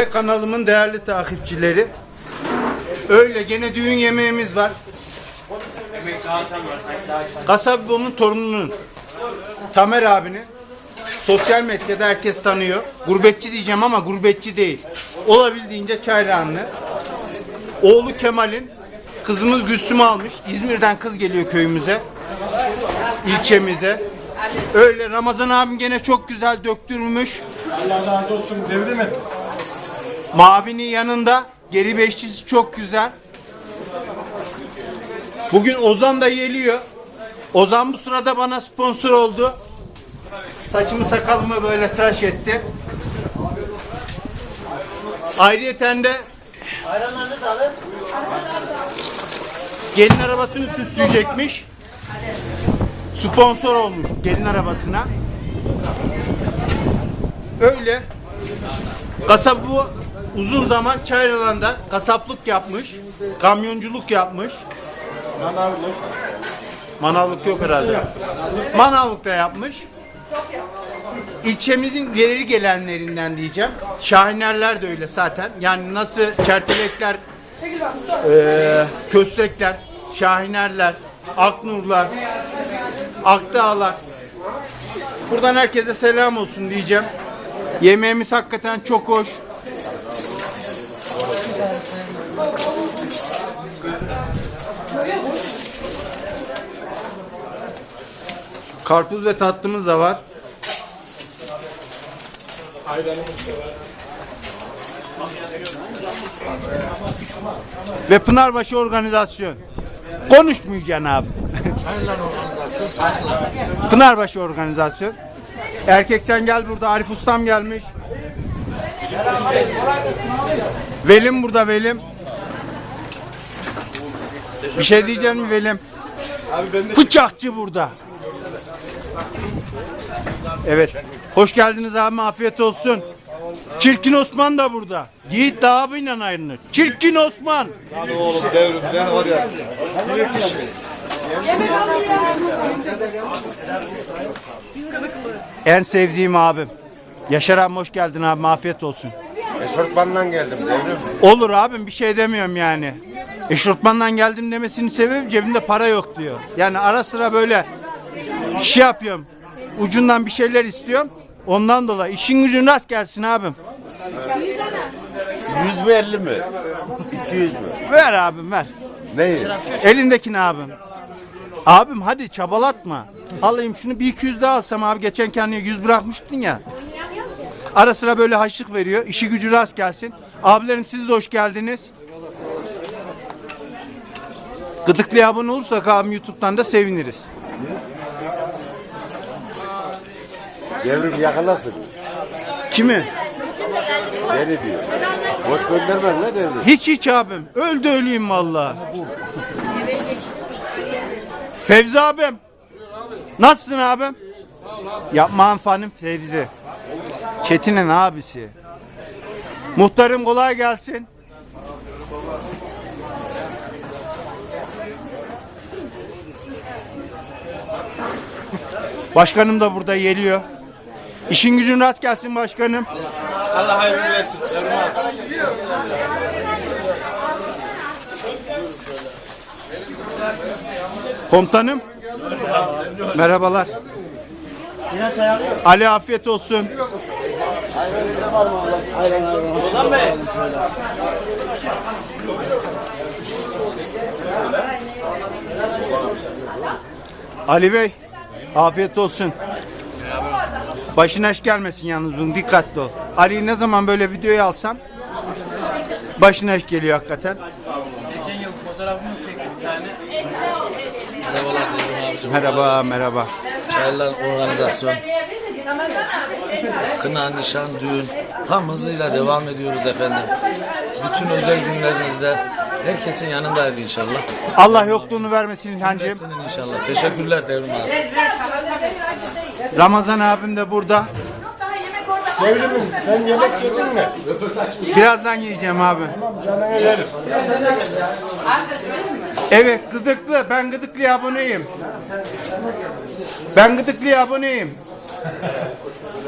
ve kanalımın değerli takipçileri. Öyle gene düğün yemeğimiz var. Kasabımın torununun Tamer abinin sosyal medyada herkes tanıyor. Gurbetçi diyeceğim ama gurbetçi değil. Olabildiğince çaylanlı. Oğlu Kemal'in kızımız Gülsüm'ü almış. İzmir'den kız geliyor köyümüze. ilçemize. Öyle Ramazan abim gene çok güzel döktürmüş. Allah razı olsun devrim et. Mavinin yanında geri beşlisi çok güzel. Bugün Ozan da geliyor. Ozan bu sırada bana sponsor oldu. Saçımı sakalımı böyle tıraş etti. Ayrıyeten de gelin arabasını süsleyecekmiş. Sponsor olmuş gelin arabasına. Öyle. Kasap bu uzun zaman Çayralan'da kasaplık yapmış, kamyonculuk yapmış. Manavlık. Manavlık yok herhalde. Manavlık da yapmış. İlçemizin ileri gelenlerinden diyeceğim. Şahinerler de öyle zaten. Yani nasıl çertelekler, eee köstekler, şahinerler, aknurlar, akdağlar. Buradan herkese selam olsun diyeceğim. Yemeğimiz hakikaten çok hoş. Karpuz ve tatlımız da var. Ve Pınarbaşı organizasyon. Konuşmayacaksın abi. Hayırlar organizasyon saygılar. Pınarbaşı organizasyon. Erkek sen gel burada. Arif Ustam gelmiş. Velim burada Velim. Bir şey diyecek mi Velim? Bıçakçı burada. Evet. Hoş geldiniz abi. Afiyet olsun. Çirkin Osman da burada. Yiğit de abiyle ayrılır. Çirkin Osman. Oğlum devrim ben var ya. En sevdiğim abim. Yaşar abi hoş geldin abi. Afiyet olsun. Eşortmanla geldim devrim. Olur abim bir şey demiyorum yani. Eşortmandan geldim demesinin sebebi cebimde para yok diyor. Yani ara sıra böyle şey yapıyorum. Ucundan bir şeyler istiyorum. Ondan dolayı işin gücün rast gelsin abim. 100 mü 50 mi? 200 mü? Ver abim ver. Neyi? Elindekini abim. Abim hadi çabalatma. Alayım şunu bir 200 daha alsam abi. Geçen kendine 100 bırakmıştın ya. Ara sıra böyle haşlık veriyor. İşi gücü rast gelsin. Abilerim siz de hoş geldiniz. Gıdıklıya abone olursak abim YouTube'dan da seviniriz. Devrim yakalasın. Kimi? Beni diyor. Boş göndermez ne devrim? Hiç hiç abim. Öldü öleyim vallahi. Fevzi abim. Nasılsın abim? Yapma fanım Fevzi. Çetin'in abisi. Muhtarım kolay gelsin. Başkanım da burada geliyor. İşin gücün rast gelsin başkanım. Allah hayırlı versin. Komutanım. Merhabalar. Ali afiyet olsun. Ali Bey, afiyet olsun. Başına eş gelmesin yalnız bunun dikkatli ol. Ali'yi ne zaman böyle videoya alsam başına eş geliyor hakikaten. Geçen yıl fotoğrafımız çekti bir tane. Merhabalar Devrim abicim. Merhaba, merhaba. Çayırlar organizasyon. Kına, nişan, düğün tam hızıyla devam ediyoruz efendim. Bütün özel günlerinizde herkesin yanındayız inşallah. Allah yokluğunu vermesin İlhancığım. Senin inşallah. Teşekkürler Devrim abi. Ramazan abim de burada. Devrimim sen yemek yedin mi? Birazdan yiyeceğim abi. Canını yerim. Evet Gıdıklı. Ben Gıdıklı'ya aboneyim. Ben Gıdıklı'ya aboneyim.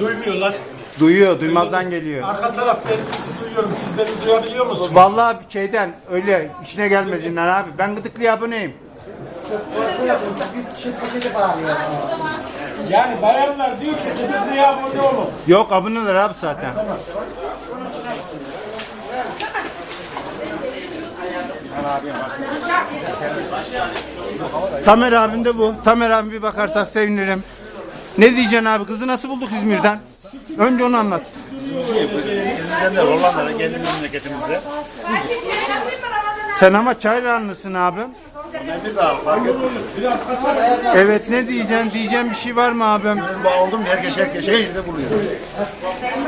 Duymuyorlar. Duyuyor, duymazdan geliyor. Arka taraf ben sizi duyuyorum. Siz beni duyabiliyor musunuz? Vallahi şeyden öyle işine gelmediğinden abi. Ben Gıdıklı'ya aboneyim. Yani bayanlar diyor ki Gıdıklı'ya abone olun. Yok aboneler abi zaten. Tamer abim de bu. Tamer abi bir bakarsak sevinirim. Ne diyeceksin abi? Kızı nasıl bulduk İzmir'den? Önce onu anlat. De Hollanda'da kendi memleketimize. Sen ama Çayranlısın abim. Bir daha fark etmiyor. Evet ne diyeceksin? Diyeceğim bir şey var mı abim? Ben bağladım herkes herkes şehirde buluyor.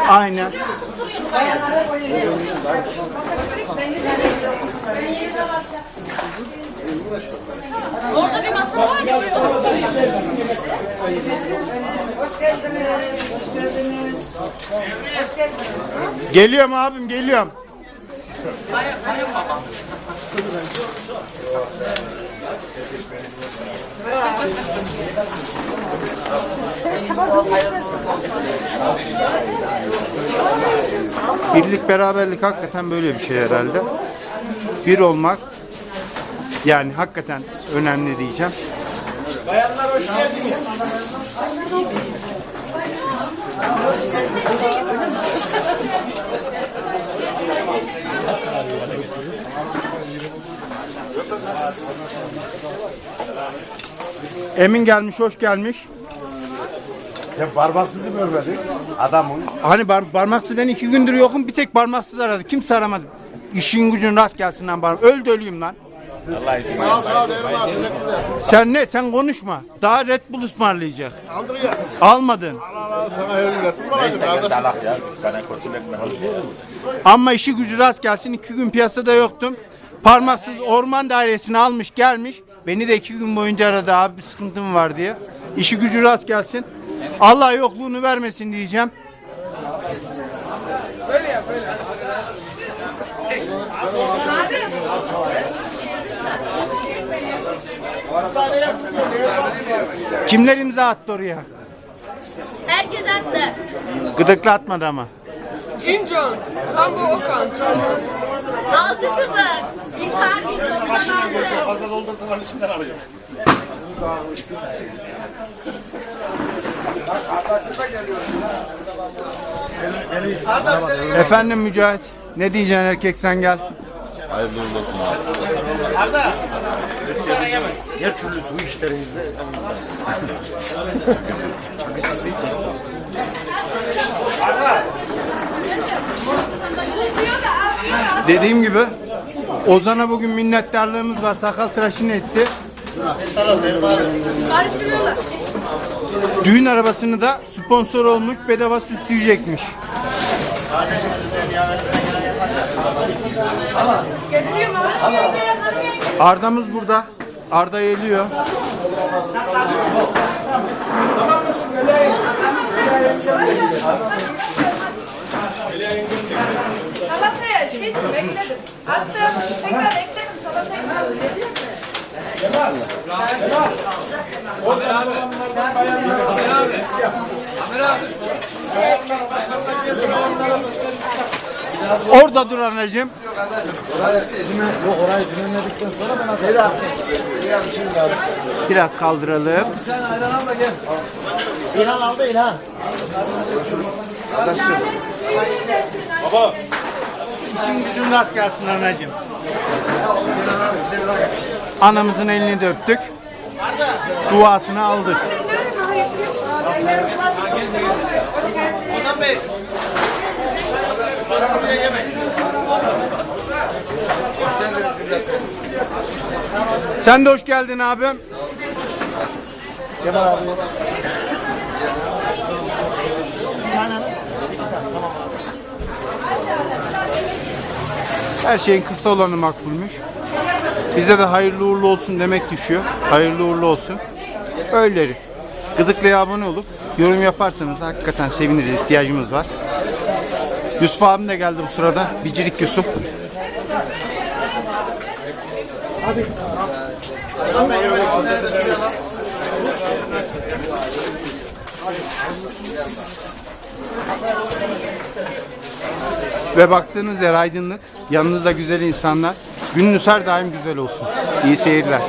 Aynen. Orada bir masa var ya. Hoş geldiniz. Hoş geldiniz. Hoş geldiniz. Geliyorum abim geliyorum. Birlik beraberlik hakikaten böyle bir şey herhalde. Bir olmak yani hakikaten önemli diyeceğim. Bayanlar hoş geldiniz. Emin gelmiş, hoş gelmiş. Sen parmaksızı görmedin. Adam uyuz. Hani bar parmaksız ben iki gündür yokum bir tek parmaksız aradı. Kimse aramadı. İşin gücün rast gelsin lan bana. Öl de öleyim lan. Sen ne? Sen konuşma. Daha Red Bull ısmarlayacak. Almadın. Neyse gel dalak ya. Sana mı? Ama işi gücü rast gelsin. iki gün piyasada yoktum. Parmaksız orman dairesini almış gelmiş. Beni de iki gün boyunca aradı abi bir sıkıntım var diye. İşi gücü rast gelsin. Allah yokluğunu vermesin diyeceğim. Kimler imza attı oraya? Herkes attı. Gıdıklı atmadı ama. Cincon, Hamburg Okan, 6-0. Icardi toptan aldı. Fazla doldurdular içinden alıyor. Efendim Mücahit. Ne diyeceksin erkek sen gel. Her türlü su işlerimizde. Dediğim gibi Ozan'a bugün minnettarlığımız var. Sakal tıraşını etti. Karıştırıyorlar. Düğün arabasını da sponsor olmuş bedava süsleyecekmiş. Arda'mız burada. Arda geliyor. Salataya şey ekledim. Attım, tekrar ekledim salatayı. Orada dur anneciğim. Biraz kaldıralım. İlhan aldı İlhan. İşin gücün rast gelsin anneciğim. Anamızın elini de öptük. Duasını aldık. Sen de hoş geldin abim. Her şeyin kısa olanı makbulmuş. Bize de hayırlı uğurlu olsun demek düşüyor. Hayırlı uğurlu olsun. Öyleleri. Gıdıklı'ya abone olup yorum yaparsanız hakikaten seviniriz. ihtiyacımız var. Yusuf abim de geldi bu sırada. Bicirik Yusuf. Ve baktığınız yer aydınlık, yanınızda güzel insanlar. Gününüz her daim güzel olsun. İyi seyirler.